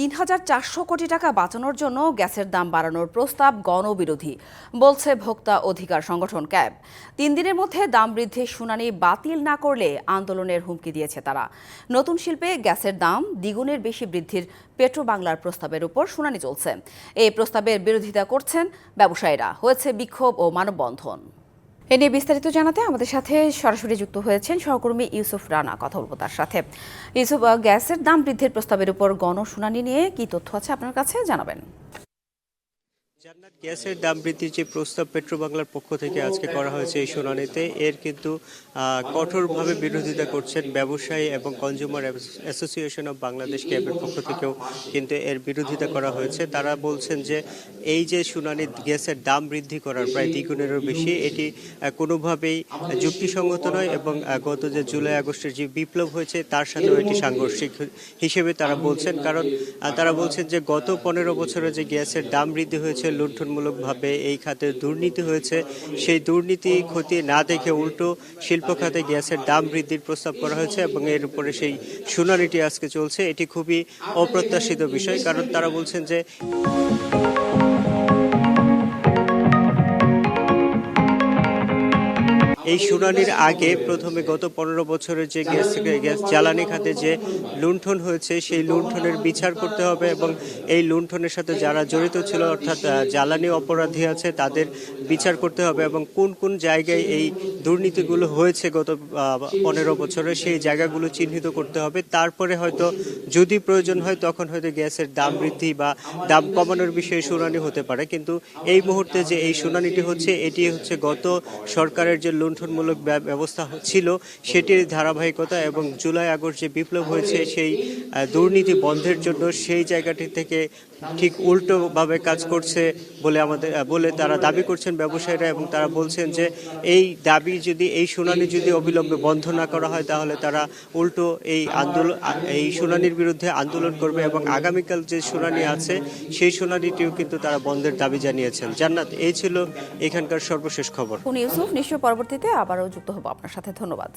তিন হাজার চারশো কোটি টাকা বাঁচানোর জন্য গ্যাসের দাম বাড়ানোর প্রস্তাব গণবিরোধী, বলছে ভোক্তা অধিকার সংগঠন ক্যাব। তিন দিনের মধ্যে দাম বৃদ্ধির শুনানি বাতিল না করলে আন্দোলনের হুমকি দিয়েছে তারা। নতুন শিল্পে গ্যাসের দাম দ্বিগুণের বেশি বৃদ্ধির পেট্রো বাংলার প্রস্তাবের উপর শুনানি চলছে। এই প্রস্তাবের বিরোধিতা করছেন ব্যবসায়ীরা, হয়েছে বিক্ষোভ ও মানববন্ধন। এ নিয়ে বিস্তারিত জানাতে আমাদের সাথে সরাসরি যুক্ত হয়েছেন সহকর্মী ইউসুফ রানা, কথা বলব তার সাথে। ইউসুফ গ্যাসের দাম বৃদ্ধির প্রস্তাবের উপর গণশুনানি নিয়ে কি তথ্য আছে আপনার কাছে? জানাবেন। জান্নাত গ্যাসের দাম বৃদ্ধির যে প্রস্তাব পেট্রো বাংলার পক্ষ থেকে আজকে করা হয়েছে এই শুনানিতে, এর কিন্তু কঠোরভাবে বিরোধিতা করছেন ব্যবসায়ী এবং কনজিউমার অ্যাসোসিয়েশন অফ বাংলাদেশ ক্যাবের পক্ষ থেকেও কিন্তু এর বিরোধিতা করা হয়েছে। তারা বলছেন যে, এই যে শুনানি গ্যাসের দাম বৃদ্ধি করার প্রায় দ্বিগুণেরও বেশি, এটি কোনোভাবেই যুক্তিসঙ্গত নয় এবং গত যে জুলাই আগস্টের যে বিপ্লব হয়েছে, তার সাথেও এটি সাংঘর্ষিক হিসেবে তারা বলছেন। কারণ তারা বলছেন যে, গত পনেরো বছরে যে গ্যাসের দাম বৃদ্ধি হয়েছে লুণ্ঠনমূলকভাবে এই খাতে দুর্নীতি হয়েছে। সেই দুর্নীতি ক্ষতি না দেখে উল্টো শিল্প খাতে গ্যাসের দাম বৃদ্ধির প্রস্তাব করা হয়েছে এবং এর উপরে সেই শুনানিটি আজকে চলছে। এটি খুবই অপ্রত্যাশিত বিষয়, কারণ তারা বলছেন যে এই শুনানির আগে প্রথমে গত পনেরো বছরের যে গ্যাস গ্যাস জ্বালানি খাতে যে লুণ্ঠন হয়েছে, সেই লুণ্ঠনের বিচার করতে হবে এবং এই লুণ্ঠনের সাথে যারা জড়িত ছিল, অর্থাৎ জ্বালানি অপরাধী আছে, তাদের বিচার করতে হবে এবং কোন কোন জায়গায় এই দুর্নীতিগুলো হয়েছে গত পনেরো বছরে, সেই জায়গাগুলো চিহ্নিত করতে হবে। তারপরে হয়তো যদি প্রয়োজন হয়, তখন হয়তো গ্যাসের দাম বৃদ্ধি বা দাম কমানোর বিষয়ে শুনানি হতে পারে। কিন্তু এই মুহূর্তে যে এই শুনানিটি হচ্ছে, এটি হচ্ছে গত সরকারের যে লুণ্ঠনমূলক ব্য- ব্যবস্থা ছিল, সেটির ধারাবাহিকতা এবং জুলাই আগস্ট যে বিপ্লব হয়েছে, সেই দুর্নীতি বন্ধের জন্য সেই জায়গাটি থেকে ঠিক উল্টোভাবে কাজ করছে বলে আমাদের বলে তারা দাবি করছেন ব্যবসায়ীরা এবং তারা বলছেন যে এই দাবি যদি, এই শুনানি যদি অবিলম্বে বন্ধ না করা হয় তাহলে তারা উল্টো এই আন্দোলন এই শুনানির বিরুদ্ধে আন্দোলন করবে এবং আগামীকাল যে শুনানি আছে সেই শুনানিটিও কিন্তু তারা বন্ধের দাবি জানিয়েছেন। জান্নাত, এই ছিল এখানকার সর্বশেষ খবর। ইউসুফ, নিশ্চয় পরবর্তীতে আবারও যুক্ত হব আপনার সাথে। ধন্যবাদ।